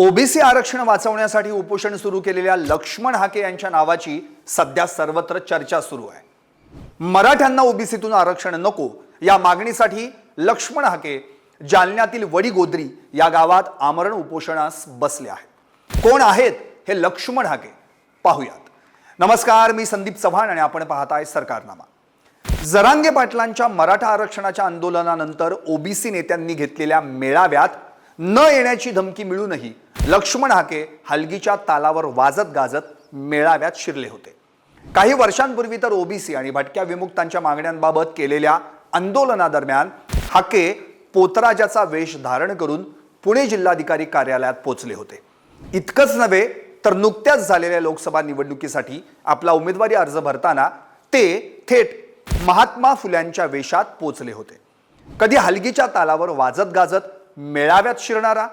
OBC आरक्षण वाचवण्यासाठी उपोषण सुरू केलेल्या लक्ष्मण हाके यांच्या नावाची सध्या सर्वत्र चर्चा सुरू आहे. मराठ्यांना ओबीसीतून आरक्षण नको या मागणीसाठी लक्ष्मण हाके जालन्यातील वडीगोद्री या गावात आमरण उपोषणास बसले आहेत. कोण आहेत हे लक्ष्मण हाके? पाहूयात. नमस्कार मी संदीप चव्हाण आणि आपण पाहताय सरकारनामा. जरांगे पाटलांच्या मराठा आरक्षणाच्या आंदोलनानंतर ओबीसी नेत्यांनी घेतलेल्या मेळाव्यात न येण्याची धमकी मिळूनही लक्ष्मण हाके हलगीच्या तालावर वाजत गाजत मेळाव्यात शिरले होते. काही वर्षांपूर्वी तर ओबीसी आणि भटक्या विमुक्तांच्या मागण्यांबाबत केलेल्या आंदोलनादरम्यान हाके पोतराजाचा वेश धारण करून पुणे जिल्हाधिकारी कार्यालयात पोचले होते. इतकंच नव्हे तर नुकत्याच झालेल्या लोकसभा निवडणुकीसाठी आपला उमेदवारी अर्ज भरताना ते थेट महात्मा फुल्यांच्या वेशात पोचले होते. कधी हलगीच्या तालावर वाजत गाजत मेळाव्यात शिरणारा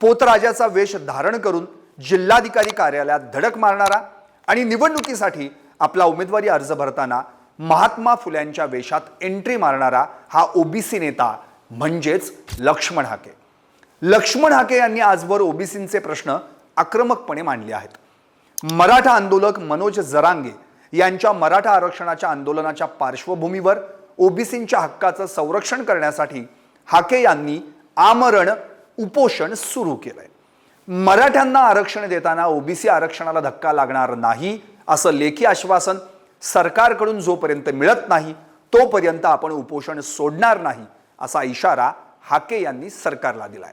पोतराजाचा वेश धारण करून जिल्हाधिकारी कार्यालयात धडक मारणारा आणि निवडणुकीसाठी आपला उमेदवारी अर्ज भरताना महात्मा फुल्यांच्या वेशात एंट्री मारणारा हा ओबीसी नेता म्हणजेच लक्ष्मण हाके. लक्ष्मण हाके यांनी आजवर ओबीसींचे प्रश्न आक्रमकपणे मांडले आहेत. मराठा आंदोलक मनोज जरांगे यांच्या मराठा आरक्षणाच्या आंदोलनाच्या पार्श्वभूमीवर ओबीसींच्या हक्काचं संरक्षण करण्यासाठी हाके यांनी आमरण उपोषण सुरू केलंय. मराठ्यांना आरक्षण देताना ओबीसी आरक्षणाला धक्का लागणार नाही असं लेखी आश्वासन सरकारकडून जोपर्यंत मिळत नाही तोपर्यंत आपण उपोषण सोडणार नाही असा इशारा हाके यांनी सरकारला दिलाय.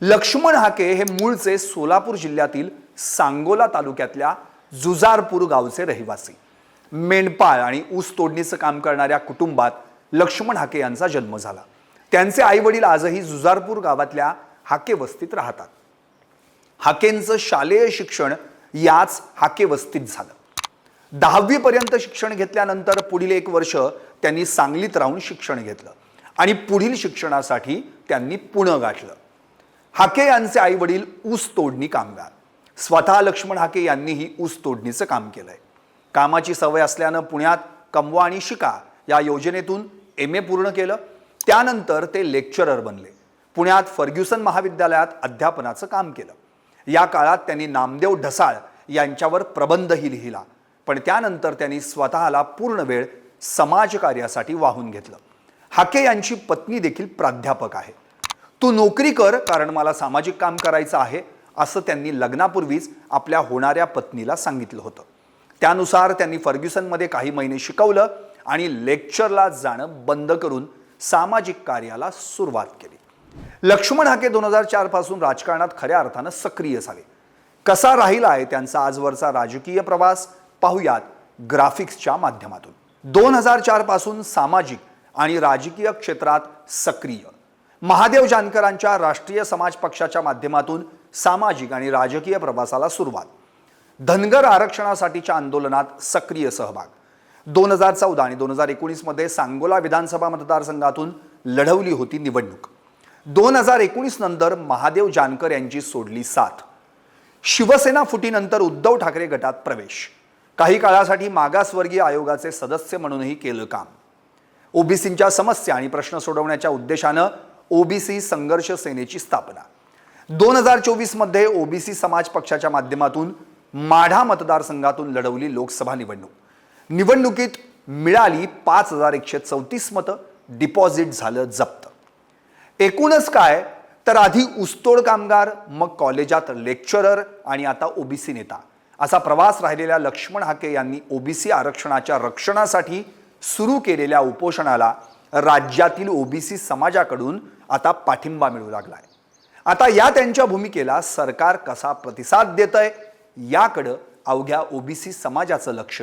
लक्ष्मण हाके हे मूळचे सोलापूर जिल्ह्यातील सांगोला तालुक्यातल्या जुजारपूर गावचे रहिवासी. मेंढपाळ आणि ऊस तोडणीचं काम करणाऱ्या कुटुंबात लक्ष्मण हाके यांचा जन्म झाला. त्यांचे आई वडील आजही जुजारपूर गावातल्या हाके वस्तीत राहतात. हाकेंचं शालेय शिक्षण याच हाके वस्तीत झालं. दहावीपर्यंत शिक्षण घेतल्यानंतर पुढील एक वर्ष त्यांनी सांगलीत राहून शिक्षण घेतलं आणि पुढील शिक्षणासाठी त्यांनी पुणं गाठलं. हाके यांचे आई वडील ऊस तोडणी कामगार. स्वतः लक्ष्मण हाके यांनीही ऊस तोडणीचं काम केलंय. कामाची सवय असल्यानं पुण्यात कमवा आणि शिका या योजनेतून एम ए पूर्ण केलं. त्यानंतर ते लेक्चरर बनले. पुण्यात फर्ग्युसन महाविद्यालयात अध्यापनाचं काम केलं. या काळात त्यांनी नामदेव ढसाळ यांच्यावर प्रबंधही लिहिला. पण त्यानंतर त्यांनी स्वतःला पूर्ण वेळ समाजकार्यासाठी वाहून घेतलं. हाके यांची पत्नी देखील प्राध्यापक आहे. तू नोकरी कर कारण मला सामाजिक काम करायचं आहे असं त्यांनी लग्नापूर्वीच आपल्या होणाऱ्या पत्नीला सांगितलं होतं. त्यानुसार त्यांनी फर्ग्युसनमध्ये काही महिने शिकवलं आणि लेक्चरला जाणं बंद करून सामाजिक कार्याला सुरुवात केली. लक्ष्मण हाके दोन हजार चारपासून राजकारणात खऱ्या अर्थानं सक्रिय झाले. कसा राहिला आहे त्यांचा आजवरचा राजकीय प्रवास? पाहुयात ग्राफिक्सच्या माध्यमातून. दोन हजार चारपासून सामाजिक आणि राजकीय क्षेत्रात सक्रिय. महादेव जानकरांच्या राष्ट्रीय समाज पक्षाच्या माध्यमातून सामाजिक आणि राजकीय प्रवासाला सुरुवात. धनगर आरक्षणासाठीच्या आंदोलनात सक्रिय सहभाग. दोन हजार चौदा आणि दोन हजार एकोणीसमध्ये सांगोला विधानसभा मतदारसंघातून लढवली होती निवडणूक. दोन हजार एकोणीस नंतर महादेव जानकर यांची सोडली साथ. शिवसेना फुटीनंतर उद्धव ठाकरे गटात प्रवेश. काही काळासाठी मागासवर्गीय आयोगाचे सदस्य म्हणूनही केलं काम. ओबीसींच्या समस्या आणि प्रश्न सोडवण्याच्या उद्देशानं ओबीसी संघर्ष सेनेची स्थापना. दोन हजार चोवीसमध्ये ओबीसी समाज पक्षाच्या माध्यमातून माढा मतदारसंघातून लढवली लोकसभा निवडणूक. निवडणुकीत मिळाली पाच हजार एकशे चौतीस मतं डिपॉझिट झालं जप्त. एकूणच काय? तर आधी ऊसतोड कामगार मग कॉलेजात लेक्चरर आणि आता ओबीसी नेता. असा प्रवास राहिलेल्या लक्ष्मण हाके यांनी ओबीसी आरक्षणाच्या रक्षणासाठी सुरू केलेल्या उपोषणाला राज्यातील ओबीसी समाजाकडून आता पाठिंबा मिळू लागलाय. आता या त्यांच्या भूमिकेला सरकार कसा प्रतिसाद देतय याकडं अवघ्या ओबीसी समाजाचं लक्ष